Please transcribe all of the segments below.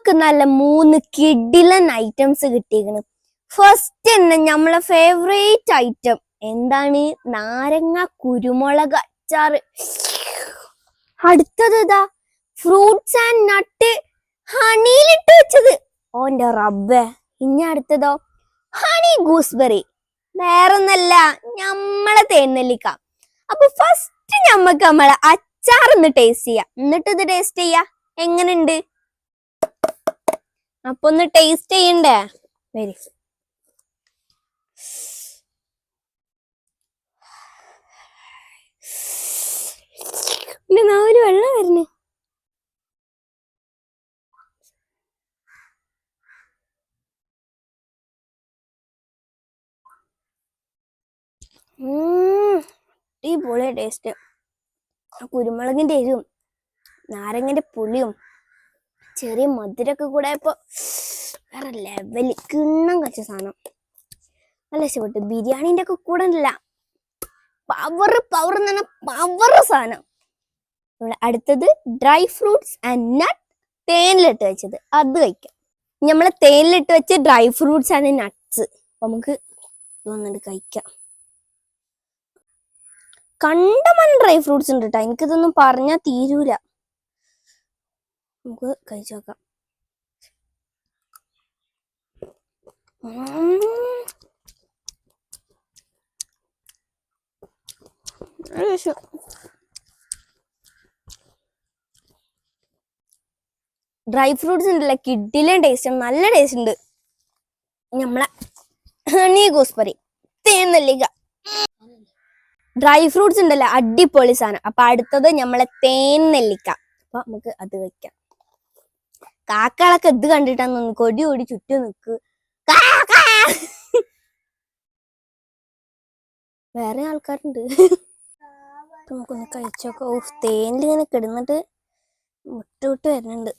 നമുക്ക് നല്ല മൂന്ന് കിഡിലൻ ഐറ്റംസ് കിട്ടിയിരിക്കുന്നു. ഫസ്റ്റ് തന്നെ നമ്മളെ ഫേവറേറ്റ് ഐറ്റം എന്താണ്? നാരങ്ങ കുരുമുളക് അച്ചാർ അടുത്തത് ഇതാ ഫ്രൂട്ട്സ് ആൻഡ് നട്ട് ഹണിയിലിട്ട് വെച്ചത്. ഓന്റെ റബ്ബേ. ഇനി അടുത്തതോ ഹണി ഗൂസ്ബെറി വേറൊന്നല്ല നമ്മളെ തേനെല്ലിക്ക. അപ്പൊ ഫസ്റ്റ് നമ്മക്ക് നമ്മളെ അച്ചാർ ഒന്ന് ടേസ്റ്റ് ചെയ്യാം. എന്നിട്ട് ഇത് ടേസ്റ്റ് ചെയ്യാ. എങ്ങനെയുണ്ട്? അപ്പൊ ഒന്ന് ടേസ്റ്റ് ചെയ്യണ്ടേ? വരി. എന്റെ നാവിൽ വെള്ളം വരുന്നേ. അടിപൊളി ടേസ്റ്റ് കുരുമുളകിന്റെ എരിവും നാരങ്ങന്റെ പുളിയും ചെറിയ മധുരമൊക്കെ കൂടെ ഇപ്പോൾ വേറെ ലെവൽ കിണ്ണം കച്ച സാധനം. നല്ല ഇഷ്ടപ്പെട്ടു. ബിരിയാണിന്റെ ഒക്കെ കൂടെ അല്ല പവർ പവർ എന്ന് പറഞ്ഞാൽ പവർ സാധനം. ഇവിടെ അടുത്തത് ഡ്രൈ ഫ്രൂട്ട്സ് ആൻഡ് നട്ട് തേനിലിട്ട് വെച്ചത്. അത് കഴിക്കാം. നമ്മൾ തേനിലിട്ട് വെച്ച് ഡ്രൈ ഫ്രൂട്ട്സ് ആൻഡ് നട്ട്സ് അപ്പം നമുക്ക് ഇതൊന്നിട്ട് കഴിക്കാം. കണ്ടമാനം ഡ്രൈ ഫ്രൂട്ട്സ് ഉണ്ട് കേട്ടോ എനിക്കിതൊന്നും പറഞ്ഞാൽ തീരൂല. നമുക്ക് കഴിച്ചു നോക്കാം ഡ്രൈ ഫ്രൂട്ട്സ് ഉണ്ടല്ലേ കിഡിലും ടേസ്റ്റ് നല്ല ടേസ്റ്റ് ഉണ്ട്. നമ്മളെ ഹണി ഗൂസ്ബറി തേനെല്ലിക്ക. ഡ്രൈ ഫ്രൂട്ട്സ് ഉണ്ടല്ലോ? അടിപൊളി സാധനം. അപ്പൊ അടുത്തത് നമ്മളെ തേൻ നെല്ലിക്ക അപ്പൊ നമുക്ക് അത് വെക്കാം. കാക്കകളൊക്കെ ഇത് കണ്ടിട്ടാന്ന് കൊടി ഓടി ചുറ്റും നിക്ക്. വേറെ ആൾക്കാരുണ്ട്. നമുക്കൊന്ന് കഴിച്ചൊക്കെ ഓഫ് തേനിൽ ഇങ്ങനെ കിടന്നിട്ട് വിട്ട് വിട്ട് വരുന്നുണ്ട്.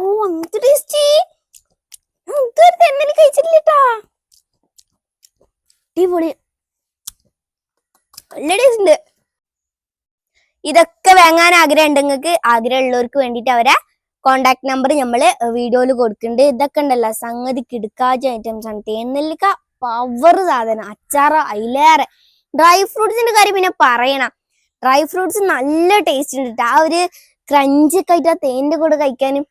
ഓ എന്ത് ടേസ്റ്റി ഇതുവരെ കഴിച്ചിട്ടില്ല കേട്ടാ അടിപൊളി. ടേസ്റ്റ് ഉണ്ട്. ഇതൊക്കെ വാങ്ങാൻ ആഗ്രഹം ഉണ്ട് നിങ്ങൾക്ക് ആഗ്രഹമുള്ളവർക്ക് വേണ്ടിയിട്ട് അവരെ കോണ്ടാക്ട് നമ്പർ നമ്മൾ വീഡിയോയിൽ കൊടുക്കുന്നുണ്ട്. ഇതൊക്കെ ഉണ്ടല്ലോ സംഗതി കിടക്കാജ് ഐറ്റംസ് ആണ്. തേനെല്ലിക്ക പവർ സാധനം അച്ചാറ അയിലേറെ. ഡ്രൈ ഫ്രൂട്ട്സിന്റെ കാര്യം പിന്നെ പറയണം. ഡ്രൈ ഫ്രൂട്ട്സ് നല്ല ടേസ്റ്റ് ഉണ്ട് ആ ഒരു ക്രഞ്ച് ഒക്കെ ആയിട്ട് ആ തേനിന്റെ കൂടെ കഴിക്കാനും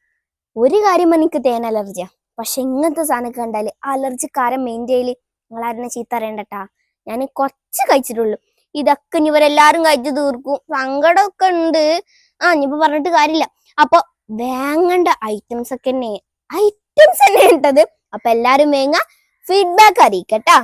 ഒരു കാര്യം എനിക്ക് തേൻ അലർജിയാ. പക്ഷെ ഇങ്ങനത്തെ സാധനമൊക്കെ കണ്ടാൽ അലർജിക്കാരൻ മെയിൻ ചെയ്യൽ. നിങ്ങളാരും ചീത്ത അറിയണ്ടട്ടാ ഞാൻ കുറച്ച് കഴിച്ചിട്ടുള്ളൂ. ഇതൊക്കെ ഇവരെല്ലാരും കഴിച്ചു തീർക്കും. സങ്കടമൊക്കെ ഉണ്ട്. ആ ഇനിയിപ്പോ പറഞ്ഞിട്ട് കാര്യമില്ല. അപ്പൊ വേങ്ങണ്ട ഐറ്റംസ് ഒക്കെ തന്നെ. ഐറ്റംസ് തന്നെ ഉണ്ടത് അപ്പൊ എല്ലാരും വേങ്ങ ഫീഡ്ബാക്ക് അറിയിക്കട്ടാ.